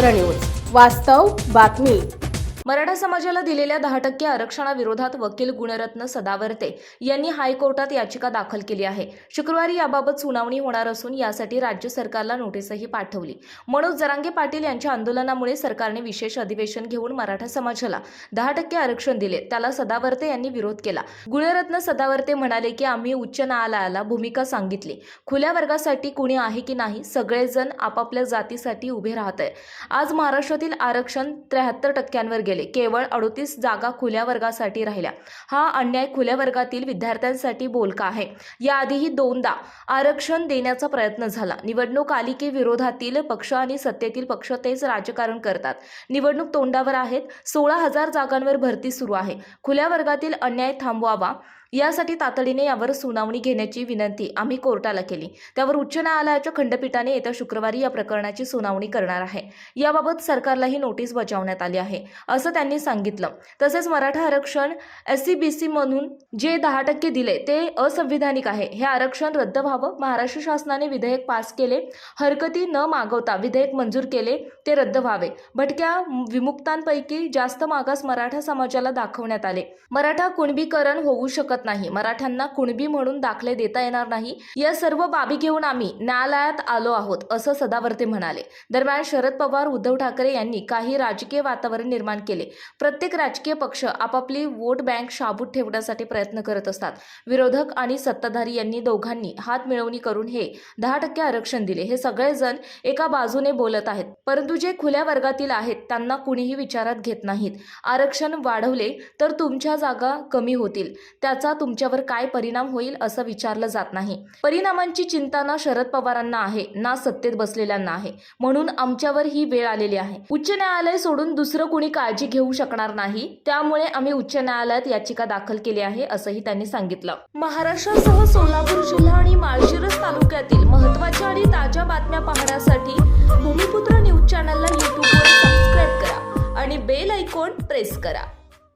भूमिपुत्र news. वास्तव बातमी. मराठा समाजाला दिलेल्या दहा टक्के आरक्षणाविरोधात वकील गुणरत्न सदावर्ते यांनी हायकोर्टात याचिका दाखल केली आहे. शुक्रवारी याबाबत सुनावणी होणार असून यासाठी राज्य सरकारला नोटीसही पाठवली. मनोज जरांगे पाटील यांच्या आंदोलनामुळे सरकारने विशेष अधिवेशन घेऊन मराठा समाजाला दहा टक्के आरक्षण दिले. त्याला सदावर्ते यांनी विरोध केला. गुणरत्न सदावर्ते म्हणाले की आम्ही उच्च न्यायालयाला भूमिका सांगितली. खुल्या वर्गासाठी कुणी आहे की नाही सगळेजण आपापल्या जातीसाठी उभे राहत आहे आज महाराष्ट्रातील आरक्षण त्र्याहत्तर टक्क्यांवर गेले. केवळ अडोतीस जागा खुल्या वर्गासाठी राहिल्या. हा अन्याय खुल्या वर्गातील विद्यार्थ्यांसाठी बोलका आहे. याआधीही दोनदा आरक्षण देण्याचा प्रयत्न झाला. निवडणूक आली की विरोधातील पक्ष आणि सत्तेतील पक्ष तेच राजकारण करतात. निवडणूक तोंडावर आहेत. सोळा हजार जागांवर भरती सुरू आहे. खुल्या वर्गातील अन्याय थांबवावा यासाठी तातडीने यावर सुनावणी घेण्याची विनंती आम्ही कोर्टाला केली. त्यावर उच्च न्यायालयाच्या खंडपीठाने येत्या शुक्रवारी या प्रकरणाची सुनावणी करणार आहे. याबाबत सरकारलाही नोटीस बजावण्यात आली आहे. असं त्यांनी सांगितलं. तसेच मराठा आरक्षण एस सी बी सी म्हणून जे दहा टक्के दिले ते असंविधानिक आहे. हे आरक्षण रद्द व्हावं महाराष्ट्र शासनाने विधेयक पास केले हरकती न मागवता विधेयक मंजूर केले ते रद्द व्हावे. भटक्या विमुक्तांपैकी जास्त मागास मराठा समाजाला दाखवण्यात आले. मराठा कुणबीकरण होऊ शकत नाही. मराठ्यांना कुणबी म्हणून दाखले देता येणार नाही. या सर्व बाबी घेऊन आम्ही न्यायालयात आलो आहोत असं सदावर्ते म्हणाले. दरम्यान शरद पवार उद्धव ठाकरे यांनी काही राजकीय वातावरण निर्माण केले. प्रत्येक राजकीय पक्ष आपापली वोट बँक शाबूत ठेवण्यासाठी प्रयत्न करत असतात. विरोधक आणि सत्ताधारी यांनी दोघांनी हात मिळवणी करून हे दहा टक्के आरक्षण दिले. हे सगळेजण एका बाजूने बोलत आहेत. परंतु जे खुल्या वर्गातील आहेत त्यांना कुणीही विचारात घेत नाहीत. आरक्षण वाढवले तर तुमच्या जागा कमी होतील. त्याचा तुमच्यावर काय परिणाम होईल असं विचारलं जात नाही. परिणामांची चिंता ना शरद पवारांना आहे ना सत्तेत बसलेल्यांना आहे. म्हणून आमच्यावर ही वेळ आलेली आहे. उच्च न्यायालय सोडून दुसरं कुणी काळजी घेऊ शकणार नाही. त्यामुळे आम्ही उच्च न्यायालयात याचिका दाखल केली आहे असंही त्यांनी सांगितलं. महाराष्ट्रासह सोलापूर जिल्हा आणि माळशिरस तालुक्यातील महत्त्वाच्या आणि ताज्या बातम्या पाहण्यासाठी भूमिपुत्र न्यूज चॅनलला युट्यूबवर सबस्क्राईब करा आणि बेल ऐकॉन प्रेस करा.